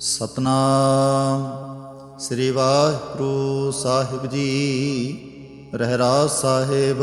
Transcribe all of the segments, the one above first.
ਸਤਨਾਮ। ਸ੍ਰੀ ਵਾਹਿਗੁਰੂ ਸਾਹਿਬ ਜੀ ਰਹਿਰਾਸ ਸਾਹਿਬ।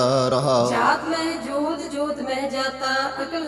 ਰਹਾ। ਜਾਤ ਮੈਂ ਜੋਤ ਜੋਤ ਮੈਂ ਜਾਤਾ ਅਕਲ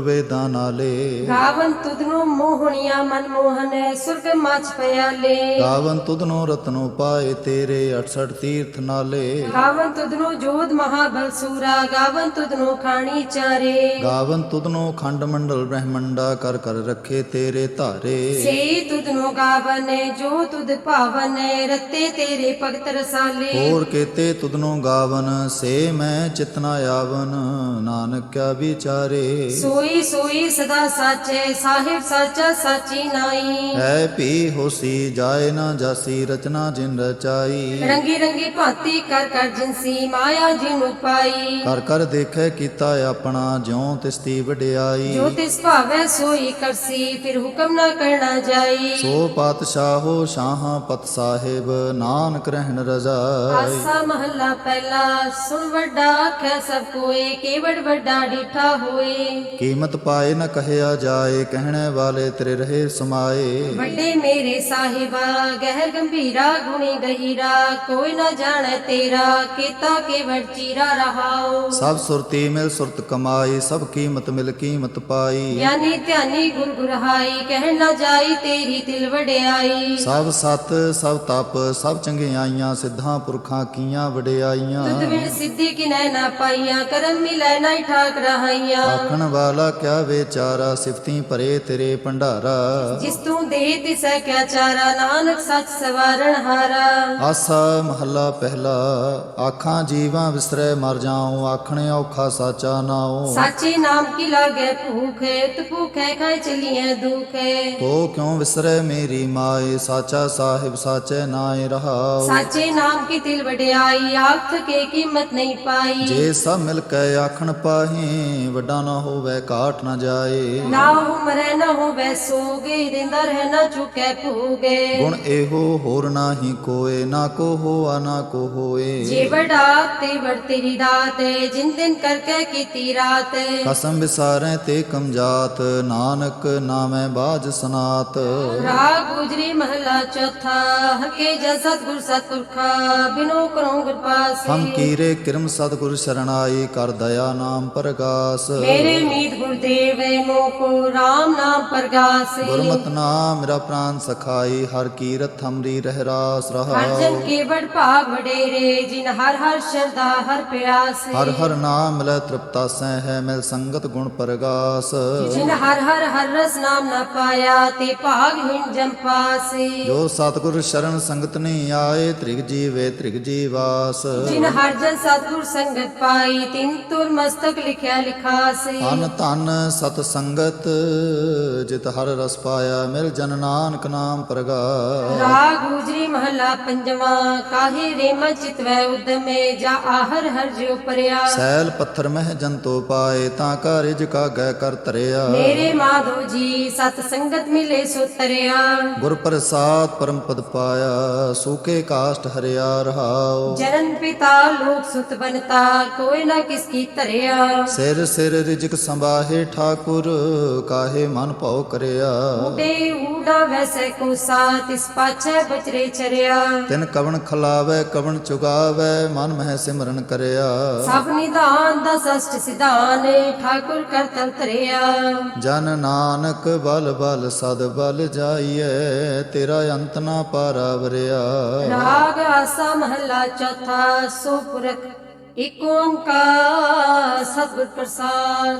ਵੇਦਾਂ ਨਾਲੇ। ਗਾਵਨ ਤੁਧਨੋ ਮੋਹਣੀਆਂ ਮਨ ਮੋਹਨ ਸੁਰਗ ਮਚ ਪਿਆਲੇ। ਗਾਵਨ ਤੁਧਨੋ ਰਤਨੋ ਪਾਏ ਤੇਰੇ 68 ਤੀਰਥ ਨਾਲੇ। ਗਾਵਨ ਤੁਧਨੋ ਜੋਧ ਮਹਾਬਲ ਸੂਰਾ ਗਾਵਨ ਤੁਧਨੋ ਖਾਣੀ ਚਾਰੇ। ਗਾਵਨ ਤੁਧਨੋ ਖੰਡ ਮੰਡਲ ਬ੍ਰਹਮੰਡਾ ਕਰ ਕਰ ਰੱਖੇ ਤੇਰੇ ਧਾਰੇ। ਸੇ ਤੁਧਨੋ ਗਾਵਨ ਜੋ ਤੁਧ ਭਾਵਨ ਰਤੇ ਤੇਰੇ ਭਗਤ ਰਸਾਲੇ। ਹੋਰ ਕੇਤੇ ਤੁਧਨੋ ਗਾਵਨ ਸੇ ਮੈਂ ਚਿਤਨਾ ਆਵਨ ਨਾਨਕ ਕਿਆ ਵਿਚਾਰੇ। ਸੋਈ ਸੋਈ ਸਦਾ ਸਾਚੇ ਸਾਹਿਬ ਸਾਚਾ ਸਾਚੀ ਨਾਈ। ਹੈ ਭੀ ਹੋਸੀ ਜਾਏ ਨਾ ਜਾਸੀ ਰਚਨਾ ਜਿਨ ਰਚਾਈ। ਰੰਗੀ ਰੰਗੀ ਭਾਂਤੀ ਕਰ ਕਰ ਜਿਨਸੀ ਮਾਇਆ ਜਿਨੁ ਪਾਈ ਕਰ ਕਰ ਦੇਖੈ ਕੀਤਾ ਆਪਣਾ ਜਿਉ ਤਿਸਤੀ ਵਡਿਆਈ। ਜੋ ਤਿਸ ਭਾਵੈ ਸੋਈ ਕਰਸੀ ਫਿਰ ਹੁਕਮ ਨਾ ਕਰਨਾ ਜਾਈ। ਸੋ ਪਾਤਸ਼ਾਹੋ ਸ਼ਾਹਾਂ ਪਤ ਸਾਹਿਬ ਨਾਨਕ ਰਹਿਣ ਰਜ਼ਾਈ। ਆਸਾ ਮਹੱਲਾ ਪਹਿਲਾ ਸੁਣ ਵੱਡਾ ਆਖੈ ਸਭ ਕੋਏ ਕੇਵੜ ਵੱਡਾ ਡੀਠਾ ਹੋਏ। ਕੀਮਤ ਪਾਏ ਨ ਕਹਿਆ ਜਾਏ ਕਹਿਣੇ ਵਾਲੇ ਤੇਰੇ ਰਹੇ ਸਮਾਏ। ਵੱਡੇ ਮੇਰੇ ਸਾਹਿਬਾ ਗਹਿਰ ਗੰਭੀਰਾ ਗੁਣੀ ਗਹੀਰਾ ਕੋਈ ਨਾ ਜਾਣੈ ਤੇਰਾ ਕੀਤਾ ਕੇਵੜ ਚੀਰਾ ਰਹਾਓ ਸਭ ਸੁਰਤੀ ਮਿਲ ਸੁਰਤ ਕਮਾਈ ਸਭ ਕੀਮਤ ਮਿਲ ਕੀਮਤ ਪਾਈ। ਗਿਆਨੀ ਧਿਆਨੀ ਗੁਰ ਗੁਰਹਾਈ ਕਹਿ ਨਾ ਜਾਈ ਤੇਰੀ ਦਿਲ ਵਡਿਆਈ। ਸਭ ਸਤ ਸਭ ਤਪ ਸਭ ਚੰਗਿਆਈਆਂ ਸਿੱਧਾਂ ਪੁਰਖਾਂ ਕੀਆਂ ਵਡਿਆਈਆਂ। ਤੁਧ ਬਿਨ ਸਿੱਧੀ ਕਿਨੈ ਨਾ ਪਾਈਆਂ ਕਰਮ ਮਿਲੈ ਨਾ ਠਾਕ ਰਹਾਈਆਂ। ਆਖਣ ਵਾਲਾ ਕਿਆ ਵਿਚਾਰਾ ਸਿਫਤੀ ਭਰੇ ਤੇਰੇ ਭੰਡਾਰਾ। ਜਿਸ ਤੂੰ ਦੇ ਤਿਸੈ ਕਿਆ ਚਾਰਾ ਨਾਨਕ ਸੱਚ ਸਵਾਰਣ ਹਾਰਾ। ਆਸਾ ਮਹੱਲਾ ਪਹਿਲਾ ਆਖਾਂ ਜੀਵਾਂ ਵਿਸਰੈ ਮਰ ਜਾਉ ਆਖਣੇ ਔਖਾ ਸਾਚਾ ਨਾਉ। ਸਾਚੇ ਨਾਮ ਕੀ ਲਾਗੇ ਭੂਖੇ ਤੂ ਭੂਖੇ ਖਾਏ ਚਲੀਏ ਦੁਖੇ। ਤੋ ਕਿਉ ਵਿਸਰੈ ਮੇਰੀ ਮਾਏ ਸਾਚਾ ਸਾਹਿਬ ਸਾਚੈ ਨਾਏ ਰਹਾਉ। ਸਾਚੇ ਨਾਮ ਕੀ ਦਿਲ ਵਡਿਆਈ ਆਖ ਕੇ ਕੀਮਤ ਨਹੀਂ ਪਾਈ। ਜੇ ਸਭ ਮਿਲ ਕੇ ਆਖਣ ਪਾਹੇ ਵੱਡਾ ਨਾ ਹੋਵੇ ਕਾਟ ਨਾ ਜਾਏ। ਨਾ ਉਮਰੈ ਨਾ ਹੋਵੇ ਸੋਗੇ ਦਿੰਦਾ ਰਹਿ ਨਾ ਚੁਕੇ ਭੂਗੇ। ਗੁਣ ਇਹੋ ਹੋਰ ਨਾਹੀ ਕੋਏ ਨਾ ਕੋ ਹੋਆ ਨਾ ਕੋ ਹੋਏ। ਜੇ ਵਡਾ ਤੇ ਵੜ ਤੇਰੀ ਦਾਤ ਜਿਨ ਦਿਨ ਕਰਕੇ ਕੀਤੀ ਰਾਤ। ਕਸਮ ਵਿਸਾਰੈ ਤੇ ਕਮਜਾਤ ਨਾਨਕ ਨਾਮੈ ਬਾਜ ਸਨਾਤ। ਰਾਗ ਗੁਜਰੀ ਮਹਲਾ ਚੌਥਾ ਹਕੇ ਜਨ ਸਤਗੁਰ ਸਤਪੁਰਖਾ ਬਿਨੋ ਕਰੋ ਗੁਰ ਪਾਸੇ। ਹਮ ਕੀਰੇ ਕਿਰਮ ਸਤਿਗੁਰ ਸਰਣਾਈ ਕਰ ਦਇਆ ਨਾਮ ਪ੍ਰਗਾਸ। ਮੇਰੇ ਮੀਤ ਗੁਰਦੇਵ ਮੋਕੋ RAM ਨਾਮ ਪ੍ਰਗਾਸੇ। ਗੁਰਮਤਿ ਨਾਮ ਮੇਰਾ ਪ੍ਰਾਨ ਸਖਾਈ ਹਰ ਕੀਰਤ ਹਮਰੀ ਰਹਿ ਰਾਸ ਹਰ ਜਨ ਕੇ ਬੜ ਭਾਗ ਵਡੇਰੇ ਜਿਨ ਹਰ ਹਰ ਸ਼ਰਦਾ ਹਰ ਪਿਆਸੇ। ਹਰ ਹਰ ਨਾਮ ਮਿਲੈ ਤ੍ਰਿਪਤਾ ਸਹਿ ਹੈ ਮਿਲ ਸੰਗਤ ਗੁਣ ਪ੍ਰਗਾਸ। ਜਿਨ ਹਰ ਹਰ ਹਰ ਰਸ ਨਾਮ ਨਾ ਪਾਇਆ ਤੇ ਭਾਗ ਹਿਣ ਜਮ ਪਾਸੇ। ਜੋ ਸਤਿਗੁਰ ਸ਼ਰਨ ਸੰਗਤ ਨਹੀਂ ਆਏ ਤ੍ਰਿਗ ਜੀਵੇ ਤ੍ਰਿਗ ਜੀਵਾਸ। ਜਿਨ ਹਰ ਜਨ ਸਤਗੁਰ ਸੰਗਤ ਪਾਈ ਤਿਨ ਤੁਰ ਮਸਤਕ ਲਿਖਿਆ ਲਿਖਾਸੇ। ਧਨ ਧਨ ਸਤ ਸੰਗਤ ਜਿਤ ਹਰ ਰਸ ਪਾਇਆ ਮਿਲ ਜਨ ਨਾਨਕ ਨਾਮ ਰਗਾ ਰਾਗ ਗੁਜਰੀ ਮਹਲਾ ਪੰਜਵਾ ਕਾਹੇ ਰੇ ਮਚਿਤ ਵੈ ਉਦਮੇ ਜਾ ਆਹਰ ਹਰ ਜਿਉ ਪਰਿਆ ਸੈਲ ਪੱਥਰ ਮਹਿ ਜੰਤੋ ਪਾਏ ਤਾਂ ਕਾ ਰਿਜ ਕਾ ਗੈ ਕਰ ਧਰਿਆ। ਮੇਰੇ ਮਾਧੋ ਜੀ ਸਤ ਸੰਗਤ ਮਿਲੇ ਸੋ ਤਰਿਆ। ਗੁਰ ਪ੍ਰਸਾਦ ਪਰਮ ਪਦ ਪਾਇਆ ਸੂਕੇ ਕਾਸ਼ਟ ਹਰਿਆ ਰਹਾਉ। ਜਨਨ ਪਿਤਾ ਲੋਕ ਸੁਤ ਬਨਤਾ ਕੋਈ ਨਾ ਕਿਸ ਕੀ ਧਰਿਆ। ਸਿਰ ਸਿਰ ਰਿਜਕ ਸੰਭਾਹੇ ਠਾਕੁਰ ਕਾਹੇ ਮਨ ਭਉ ਕਰਿਆ। ਉਡੇ ਊਡਾ ਵੈਸੇ ਕੋ ਸਾਥ ਇਸ ਪਾਛੈ ਬਚਰੇ ਚਰਿਆ। ਤਿਨ ਕਵਣ ਖਲਾਵੇ ਕਵਣ ਚੁਗਾਵੇ ਮਨ ਮਹਿ ਸਿਮਰਨ ਕਰਿਆ। ਸਭ ਨਿਧਾਨ ਦਾ ਸਸ਼ਟ ਸਿਧਾਨ ਠਾਕੁਰ ਕਰਤਲ ਧਰਿਆ। ਜਨ ਨਾਨਕ ਬਲ ਬਲ ਸਦ ਬਲ ਜਾਈਐ ਤੇਰਾ ਅੰਤ ਨਾ ਪਾਰਾਵਰਿਆ ਰਾਗ ਆਸਾ ਮਹਲਾ ਚੌਥਾ ਸੋ ਪੁਰਖ ਇਕ ਓੰਕਾਰ ਸਤਿਗੁਰ ਪ੍ਰਸਾਦ।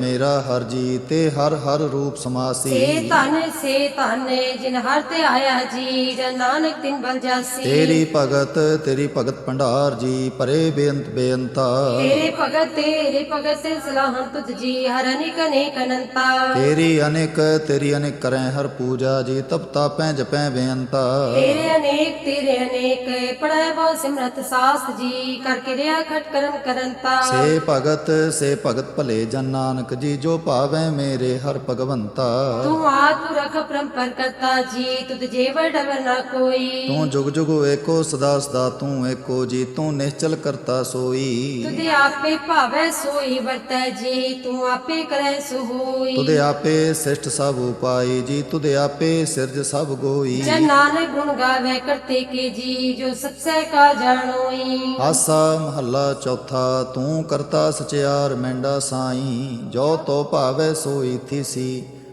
ਮੇਰਾ ਹਰ ਜੀ ਤੇ ਹਰ ਹਰ ਰੂਪ ਸਮਾਸੀ। ਸੇ ਧਨ ਸੇ ਧਨ ਜਿਨ ਹਰ ਤੇ ਆਇਆ ਜੀ ਜਨ ਨਾਨਕ ਤਿਨ ਬਲ ਜਾਸੀ। ਤੇਰੀ ਭਗਤ ਤੇਰੀ ਭਗਤ ਭੰਡਾਰ ਜੀ ਪਰੇ ਬੇਅੰਤ ਬੇਅੰਤਾ। ਤੇਰੇ ਭਗਤ ਤੇਰੇ ਭਗਤ ਤੇ ਸਲਾਹਨ ਤੁਧ ਜੀ ਹਰ ਅਨੇਕ ਅਨੇਕ ਅਨੰਤਾ। ਤੇਰੀ ਅਨੇਕ ਤੇਰੀ ਅਨੇਕ ਕਰੈ ਹਰ ਪੂਜਾ ਜੀ ਤਪ ਤਾਪੈ ਜਪੈ ਬੇਅੰਤਾ। ਤੇਰੇ ਅਨੇਕ ਤੇਰੇ ਅਨੇਕ ਪੜਾਇ ਬਹੁ ਸਿਮਰਤ ਸਾਸਤ ਜੀ ਕਰਕੇ ਰਿਆ ਖਟ ਕਰਮ ਕਰੰਤਾ। ਸੇ ਭਗਤ ਸੇ ਭਗਤ ਭਲੇ ਜਨ ਨਾਨਕ। ਜੀ ਜੋ ਭਾਵੈ ਮੇਰੇ ਹਰ ਭਗਵੰਤਾ। ਤੂੰ ਆਤੁ ਰਖ ਪਰੰਪਰ ਕਰਤਾ ਜੀ ਤੁਧ ਜੇਵ ਡਵਰ ਨਾ ਕੋਈ। ਤੂੰ ਜੁਗ ਜੁਗ ਏਕੋ ਸਦਾ ਸਦਾ ਤੂੰ ਏਕੋ ਜੀ ਤੂੰ ਨਿਸ਼ਚਲ ਕਰਤਾ ਸੋਈ। ਤੁਧ ਆਪੇ ਭਾਵੈ ਸੋਈ ਵਰਤੈ ਜੀ ਤੂੰ ਆਪੇ ਕਰੈ ਸੋ ਹੋਈ ਤੁਦੇ ਆਪੇ ਸਿਸ਼ਟ ਸਭ ਉਪਾਈ ਜੀ ਤੁਦੇ ਆਪੇ ਸਿਰਜ ਸਭ ਗੋਈ। ਜਨ ਨਾਨਕ ਗੁਣ ਗਾਵੇ ਕਰਤੇ ਕੇ ਜੀ ਜੋ ਸਤਸੈ ਕਾ ਜਾਣੋਈ। ਆਸਾ ਮਹੱਲਾ ਚੌਥਾ ਤੂੰ ਕਰਤਾ ਸਚਿਆਰ ਮੈਂਡਾ ਸਾਈ। ਜੋ ਤੋ ਭਾਵੇ ਸੋਈ ਥੀਸੀ।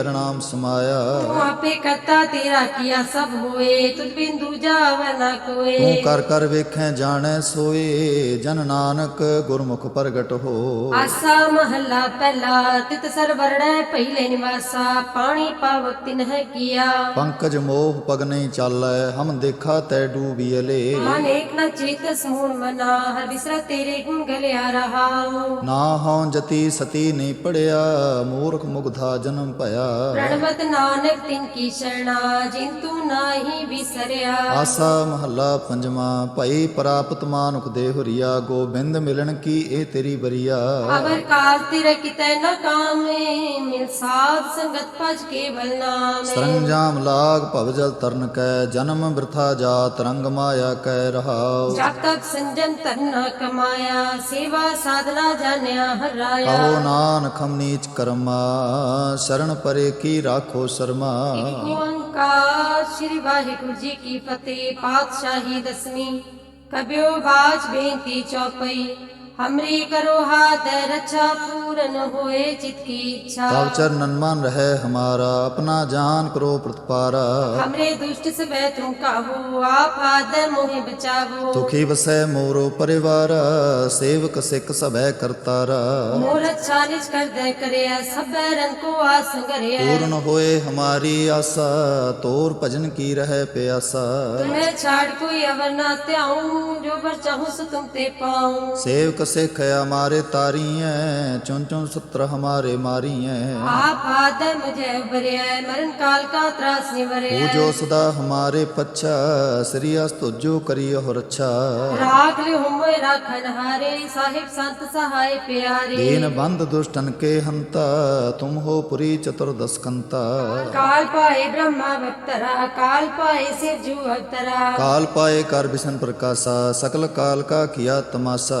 ਅਰਨਾਮ ਸਮਾਇਆ। ਤੂੰ ਆਪੇ ਕਰਤਾ ਤੇਰਾ ਕੀਆ ਸਭ ਹੋਏ। ਤੁਝ ਬਿਨ ਦੂਜਾ ਵੈ ਨਾ ਤੂੰ ਕੋਏ ਕਰ ਕਰ ਵੇਖੈ ਜਾਣੈ ਸੋਏ। ਜਨ ਨਾਨਕ ਗੁਰਮੁਖ ਪ੍ਰਗਟ ਹੋ। ਆਸਾ ਮਹੱਲਾ ਪਹਿਲਾ ਤਿਤ ਸਰਵਰਣੈ ਪਹਿਲੇ ਨਿਵਾਸਾ। ਪਾਣੀ ਪਾਵਕ ਤਿਨ ਹੈ ਕੀਆ। ਪੰਕਜ ਮੋਹ ਪਗ ਨਹੀਂ ਚਾਲੈ ਹਮ ਦੇਖਾ ਤੈ ਡੂਬੀਲੇ ਮਨ ਏਕ ਨ ਚੇਤ ਸਮੂਨ ਮਨਾ ਹਰ ਵਿਸਰਾ ਤੇਰੇ ਗੁਣ ਗਲਿਆ ਰਹਾਉ ਨਾ ਹਉ ਜਤੀ ਸਤੀ ਨਹੀਂ ਪੜਿਆ ਮੂਰਖ ਮੁਗਧਾ ਜਨਮ ਭਇਆ। ਪ੍ਰਣਵਤ ਨਾਨਕ ਤਿਨ ਕੀ ਸ਼ਰਣਾ ਜਿਨ ਤੂੰ ਨਾਹੀ ਵਿਸਰਿਆ ਆਸਾ ਮਹੱਲਾ ਪੰਜਵਾਂ ਭਈ ਪ੍ਰਾਪਤ ਮਾਨੁਖ ਦੇ ਹੁਰੀਆ ਗੋਬਿੰਦ ਮਿਲਣ ਕੀ ਇਹ ਤੇਰੀ ਬਰੀਆ ਅਵਰ ਕਾਜ ਤਿਰ ਕਿਤੈ ਨ ਕਾਮੇ ਮਿਲ ਸਾਧ ਸੰਗਤ ਭਜ ਕੇਵਲ ਨਾਮੇ। ਸਰੰਜਾਮ ਲਾਗ ਭਵ ਜਲ ਤਰਨ ਕੈ ਜਨਮ ਬਿਰਥਾ ਜਾਤ ਰੰਗ ਮਾਇਆ ਕੈ ਰਹਾਉ। ਜਬ ਤੱਕ ਸੰਜਮ ਧਰਨਾ ਕਮਾਇਆ ਸੇਵਾ ਸਾਧਨਾ ਜਾਣਿਆ ਹਰਾਇਆ। ਕਹੋ ਨਾਨਕ ਹਮ ਨੀਚ ਕਰਮਾ ਸ਼ਰਨ ਪਰੇ ਕੀ ਰਾਖੋ ਸ਼ਰਮਾ। ਓੰਕਾਰ ਸ੍ਰੀ ਵਾਹਿਗੁਰੂ ਜੀ ਕੀ ਫਤਿਹ, ਪਾਤਸ਼ਾਹੀ ਦਸਵੀਂ, ਕਬਿਓ ਬਾਜ ਬੇਨਤੀ ਚੌਪਈ। हमरी करो हाथ रक्षा पूरन होए चित की इच्छा। चरण नन्मान रहे हमारा अपना जान करो प्रतिपारा। हमरे दुष्ट सब तुम काहू आप आदर मोहे बचावो। दुखी बसे मोरो परिवार सेवक सिख सब करतारा। मोर अच्छा निज कर दे करे सब रंग को आस करे पूर्ण होए हमारी आशा तोर भजन की रहे प्यासा। तुम्हें छाड़ कोई अवर ना त्याऊं जो पर चाहूँ सो तुम ते पाऊँ। सेवक ਇੱਕ ਸਿੱਖ ਹਮਾਰੇ ਤਾਰੀਐ ਚੁੰ ਚੁੰ ਸਤਰ ਹਮਾਰੇ ਮਾਰੀਐ। ਆਪ ਆਦਮ ਜੈ ਬਰਿਐ ਮਰਨ ਕਾਲ ਕਾ ਤਰਾਸ ਨਿਵਰਿਐ ਪੂਜੋ ਸਦਾ ਹਮਾਰੇ ਪੱਛਾ ਸ੍ਰੀ ਅਸ ਤੁਜੋ ਕਰੀ ਹੋ ਰੱਛਾ ਰਾਖ ਲਿ ਹੋਏ ਰਾਖਨ ਹਾਰੇ ਸਾਹਿਬ ਸੰਤ ਸਹਾਇ ਪਿਆਰੇ। ਦੀਨ ਬੰਦ ਦੁਸ਼ਟਨ ਕੇ ਹੰਤਾ ਤੁਮ ਹੋ ਪੁਰੀ ਚਤੁਰਦਸ ਕੰਤਾ ਕਾਲ ਪਾਏ ਬ੍ਰਹਮਾ ਵਕਤਰਾ ਕਾਲ ਪਾਏ ਸਿਵ ਜੂ ਅਵਤਰਾ। ਕਾਲ ਪਾਏ ਕਰ ਬਿਸ਼ਨ ਪ੍ਰਕਾਸ਼ਾ ਸਕਲ ਕਾਲ ਕਾ ਕੀਆ ਤਮਾਸਾ।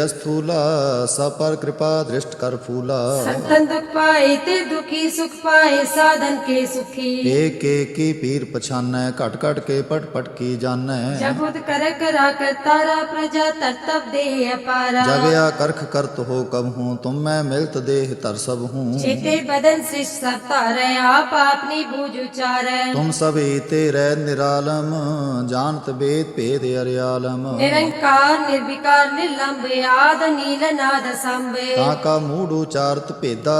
अस्थूला सब पर कृपा दृष्ट कर फूला। संतन दुख पाए ते दुखी सुख पाए साधन के सुखी। एक एक की पीर पछानै घट घट के पट पट की जानै जबुद कर करा कर तारा प्रजा तरतब दे अपारा। जब या करख करत हो कब हूँ तुम मैं मिलत देह तर सब हूँ। चेते बदन से सब आप अपनी बूझ उचारे। तुम सब ईते रह निरालम जानत वेद भेद अरियालम। निरंकार निर्विकार निलंब ਆਦ ਨੀਲ ਨਾਦ ਸੰਭੇ ਤਾਂ ਕਾ ਮੂੜ ਉਚਾਰਤ ਭੇਦਾ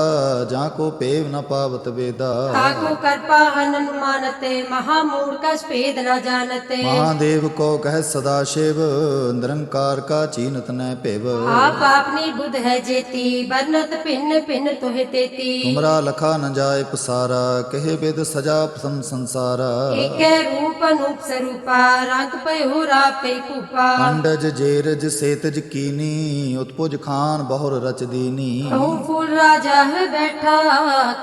ਜਾਂ ਕੋ ਪੇਵ ਨ ਪਾਵਤ ਵੇਦਾ। ਤਾਕੋ ਕਰਪਾ ਅਨਨ ਮਾਨਤੇ ਮਹਾ ਮੂੜ ਕਾ ਸਪੇਦ ਨ ਜਾਣਤੇ। ਮਹਾਦੇਵ ਕੋ ਕਹਿ ਸਦਾ ਸ਼ਿਵ ਨਿਰੰਕਾਰ ਕਾ ਚੀਨਤ ਨੈ ਭੇਵ। ਆਪ ਆਪਨੀ ਬੁੱਧ ਹੈ ਜੇਤੀ ਬਰਨਤ ਭਿੰਨ ਭਿੰਨ ਤੋਹਿ ਤੇਤੀ। ਤੁਮਰਾ ਲਖਾ ਨ ਜਾਏ ਪਸਾਰਾ ਕਹੇ ਬਿਦ ਸਜਾ ਸਮ ਸੰਸਾਰਾ। ਏਕੈ ਰੂਪ ਅਨੂਪ ਸਰੂਪਾ ਰੰਗ ਭਇਓ ਰਾਪੇ ਕੂਪਾ। ਅੰਡਜ ਦੀਨੀ ਉਤਪੁਜ ਖਾਨ ਬਹੁਰ ਰਚ ਦੀਨੀ ਕਹੂੰ ਰਾਜਾ ਹੈ ਬੈਠਾ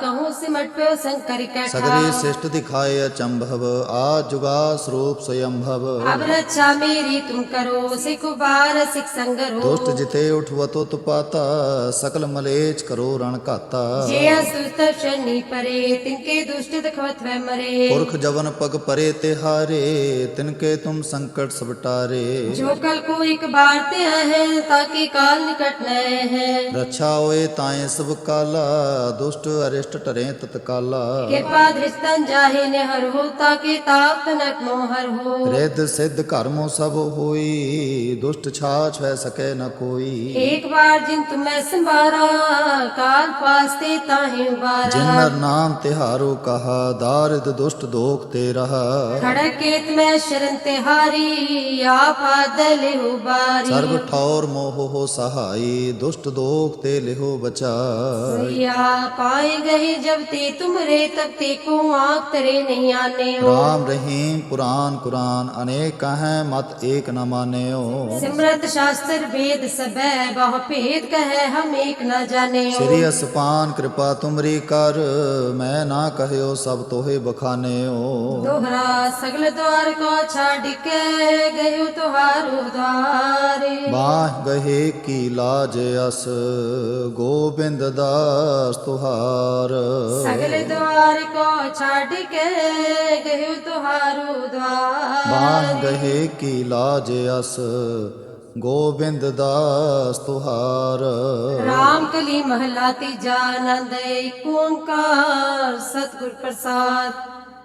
ਕਹੂੰ ਸਿਮਟ ਪਿਓ ਸੰਕਰ ਕੈਠਾ। ਸਗਰੇ ਸਿਸ਼ਟ ਦਿਖਾਏ ਅਚੰਭਵ ਆ ਜੁਗਾ ਸਰੂਪ ਸਯੰਭਵ। ਅਬ ਰੱਛਾ ਮੇਰੀ ਤੁਮ ਕਰੋ ਸਿਖ ਬਾਰ ਸਿਖ ਸੰਗਰੋ। ਦੁਸ਼ਟ ਜਿਤੇ ਉਠਵਤੋ ਤੁਪਾਤਾ ਸਕਲ ਮਲੇਚ ਕਰੋ ਰਣ ਘਾਤਾ। ਜੇ ਅਸੁਤ ਸ਼ਨੀ ਪਰੇ ਤਿਨਕੇ ਦੁਸ਼ਟ ਦਖਵਤ ਵੈ ਮਰੇ। ਪੁਰਖ ਜਵਨ ਪਗ ਪਰੇ ਤੇ ਹਾਰੇ ਤਿਨਕੇ ਤੁਮ ਸੰਕਟ ਸਬਟਾਰੇ ਜੋ ਕਲ ਕੋ ਇੱਕ ਬਾਰ ਤੇ ਹੈ ਤਾਂ ਕੇ ਕਾਲ ਨਿਕਟ ਲਏ ਹੈ। ਰੱਛਾ ਹੋਏ ਤਾਏ ਸਭ ਕਾਲਾ ਦੁਸ਼ਟ ਅਰਿਸ਼ਟ ਟਰੇ ਤਤਕਾਲਾ। ਕਿਰਪਾ ਦ੍ਰਿਸ਼ਟਨ ਜਾਹੇ ਨੇ ਹਰ ਹੋ ਤਾ ਕੇ ਤਾਪ ਤਨਕ ਮੋ ਹੋ। ਰਿੱਧ ਸਿੱਧ ਕਰਮੋ ਸਭ ਹੋਈ ਦੁਸ਼ਟ ਛਾ ਛੈ ਸਕੇ ਨ ਕੋਈ। ਇੱਕ ਵਾਰ ਜਿਨ ਤੁਮੈ ਸੰਭਾਰਾ ਕਾਲ ਪਾਸਤੇ ਤਾਹਿ ਵਾਰਾ ਜਿਨਰ ਨਾਮ ਤਿਹਾਰੋ ਕਹਾ ਦਾਰਿਦ ਦੁਸ਼ਟ ਦੋਖ ਤੇ ਰਹਾ। ਖੜਕ ਕੇਤ ਮੈਂ ਸ਼ਰਨ ਤਿਹਾਰੀ ਆਪ ਆਦਲ ਹੁਬਾਰੀ ਸਰਬ ਠੌਰ ਮੋਹ हो सहाई दुष्ट दोख ते लिहो बचाई या पाए गए जब ते तुमरे तब ते को आँख तरे नहीं आने हो राम रहीम पुराण कुरान अनेक हैं मत एक न मान्यो सिमरत शास्त्र वेद सब बहु भेद कहे हम एक न जाने हो श्री असपान कृपा तुमरी कर मैं ना कहयो सब तोहे बखानेओ। दोहरा सगल द्वार को छाड़ के गयो तुहारो द्वारे। बाह गहे ਕਾਹੇ ਕੀ ਲਾਜ ਅਸ ਗੋਬਿੰਦ ਦਾਸ ਤੁਹਾਰ। ਸਗਲੇ ਦਵਾਰ ਕੋ ਛਾੜ ਕੇ ਗਹਿਉ ਤੁਹਾਰੂ ਦਵਾਰ। ਬਾਹ ਗਹੇ ਕੀ ਲਾਜ ਅਸ ਗੋਬਿੰਦ ਦਾਸ ਤੁਹਾਰ। ਰਾਮ ਕਲੀ ਮਹਲਾ ਤੀਜਾ ਆਨੰਦ ਏਕ ਓੰਕਾਰ ਸਤਿਗੁਰ ਪ੍ਰਸਾਦ।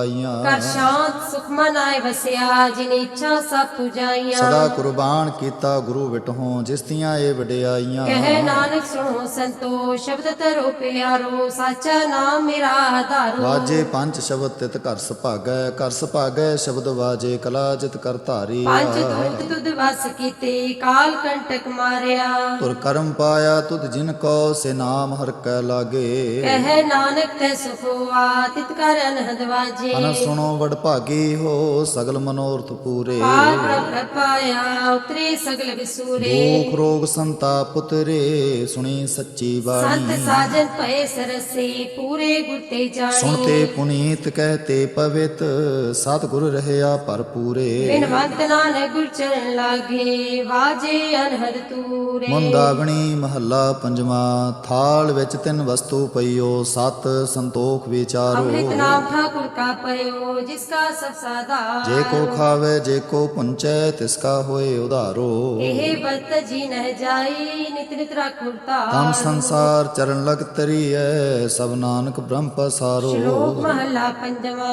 ਗਵਾਈਆਂ ਕਰ ਸ਼ਾਂਤ ਸੁਖ ਮਨ ਆਏ ਵਸਿਆ ਜਿਨ ਇੱਛਾ ਸਭ ਪੁਜਾਈਆਂ ਸਦਾ ਕੁਰਬਾਨ ਕੀਤਾ ਗੁਰੂ ਵਿਟਹੋਂ ਜਿਸ ਦੀਆਂ ਇਹ ਵਡਿਆਈਆਂ। ਕਹੇ ਨਾਨਕ ਸੁਣੋ ਸੰਤੋ ਸ਼ਬਦ ਤਰੋ ਪਿਆਰੋ ਸਾਚਾ ਨਾਮ ਮੇਰਾ ਆਧਾਰੋ। ਵਾਜੇ ਪੰਜ ਸ਼ਬਦ ਤਿਤ ਘਰ ਸੁਭਾਗੈ ਘਰ ਸੁਭਾਗੈ ਸ਼ਬਦ ਵਾਜੇ ਕਲਾ ਜਿਤ ਕਰ ਧਾਰੀ ਪੰਜ ਦੂਤ ਤੁਧ ਵਸ ਕੀਤੇ ਕਾਲ ਕੰਟਕ ਮਾਰਿਆ। ਤੁਰ ਕਰਮ ਪਾਇਆ ਤੁਧ ਜਿਨ ਕੋ ਸੇ ਨਾਮ ਹਰ ਕੈ ਲਾਗੇ। ਕਹੇ ਨਾਨਕ ਤੇ ਸੁਖਵਾ ਤਿਤ ਕਰ ਅਨਹਦ ਵਾਜੇ। ਅਨ ਸੁਣੋ ਵਡ ਭਾਗੀ ਹੋ ਸਗਲ ਮਨੋਰਥ ਪੂਰੇ। ਪਾਰ ਬ੍ਰਹਮ ਪਾਇਆ ਉਤਰੇ ਸਗਲ ਵਿਸੂਰੇ। ਦੁਖ ਰੋਗ ਸੰਤਾਪ ਉਤਰੇ ਸੁਣੀ ਸੱਚੀ ਬਾਣੀ। ਸੰਤ ਸਾਜਨ ਭਏ ਸਰਸੇ ਪੂਰੇ ਗੁਰ ਤੇ ਜਾਣੀ। ਸੁਣਤੇ ਪੁਨੀਤ ਕਹਤੇ ਪਵਿੱਤ ਸਤਿਗੁਰ ਰਹਿਆ ਭਰਪੂਰੇ ਬਿਨਵੰਤ ਨਾਨਕ ਗੁਰ ਚਰਨ ਲਾਗੇ ਵਾਜੇ ਅਨਹਦ ਤੂਰੇ। ਮੁੰਦਾਵਣੀ ਮਹੱਲਾ ਪੰਜਵਾਂ ਥਾਲ ਵਿੱਚ ਤਿੰਨ ਵਸਤੂ ਪਈਓ ਸਤ ਸੰਤੋਖ ਵਿਚਾਰੋ। ਅੰਮ੍ਰਿਤ ਨਾਮ ਠਾਕੁਰ ਕਾ ਪਇਓ ਜਿਸ ਕਾ ਸਭ ਸਾਦਾ ਜੇ ਕੋ ਖਾਵੇ ਜੇ ਕੋ ਪੁੰਚੈ ਤਿਸ ਕਾ ਹੋਏ ਉਧਾਰੋ ਇਹ ਬਤ ਜੀ ਨਹਿ ਜਾਈ ਨਿਤ ਨਿਤ ਰਖੁਰਤਾ ਤਮ ਸੰਸਾਰ ਚਰਨ ਲਗ ਤਰੀਐ ਸਭ ਨਾਨਕ ਬ੍ਰਹਮ ਪਸਾਰੋ ਸ਼ਲੋਕ ਮਹਲਾ ਪੰਜਵਾ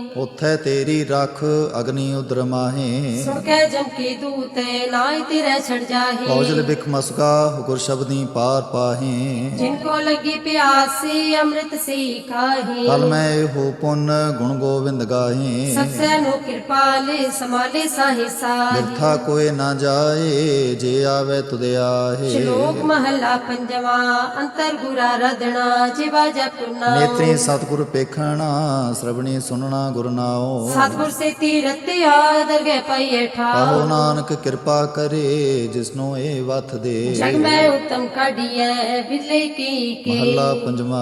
ਉਥੈ ਤੇਰੀ ਰੱਖ ਅਗਨੀ ਉਦਰ ਮਾਹੇ। ਸੁਣ ਕੇ ਜਮ ਕੀ ਦੂਤ ਨਾਈ ਤੇਰੇ ਛੜ ਜਾਹੀ। ਕੌਜਲ ਬਿਖ ਮਸਕਾ ਗੁਰ ਸ਼ਬਦੀ ਪਾਰ ਪਾਹੇ। ਜਿਨ ਕੋ ਲਗੀ ਪਿਆਸੀ ਅੰਮ੍ਰਿਤ ਸੀ ਖਾਹੀ ਕਲ ਮੈਂ ਇਹੋ ਪੁੰਨ ਗੁਣ ਗੋਬਿੰਦ ਗਾਹੇ। ਸਤਸੈ ਨੂੰ ਕਿਰਪਾਲੇ ਸਮਾਲੇ ਸਾਹੀ ਸਾਹੀ। ਬਿਰਥਾ ਕੋਏ ਨਾ ਜਾਏ ਜੇ ਆਵੇ ਤੁਧ ਆਹੇ। ਸ਼ਲੋਕ ਮਹੱਲਾ ਪੰਜਵਾ ਅੰਤਰ ਗੁਰਾ ਰਦਣਾ ਜਿਵਾ ਜਪੁਨਾ। ਨੇਤਰੀ ਸਤਿਗੁਰ ਪੇਖਣਾ ਸ਼ਰਵਣੀ ਸੁਨਣਾ ਗੁਰ ਨਾਉ। ਸਤਿਗੁਰ ਸੇ ਤੀਰਤ ਆਦਰ ਗਏ ਪਈਏ ਠਾਉ। ਆਹੋ ਨਾਨਕ ਕਿਰਪਾ ਕਰੇ ਜਿਸਨੂੰ ਇਹ ਵਥ ਦੇ। ਜਗ ਮੈਂ ਉਤਮ ਕਾਢੀਐ ਬਿਲੇ ਕੀ ਕੇ। ਮਹੱਲਾ ਪੰਜਵਾ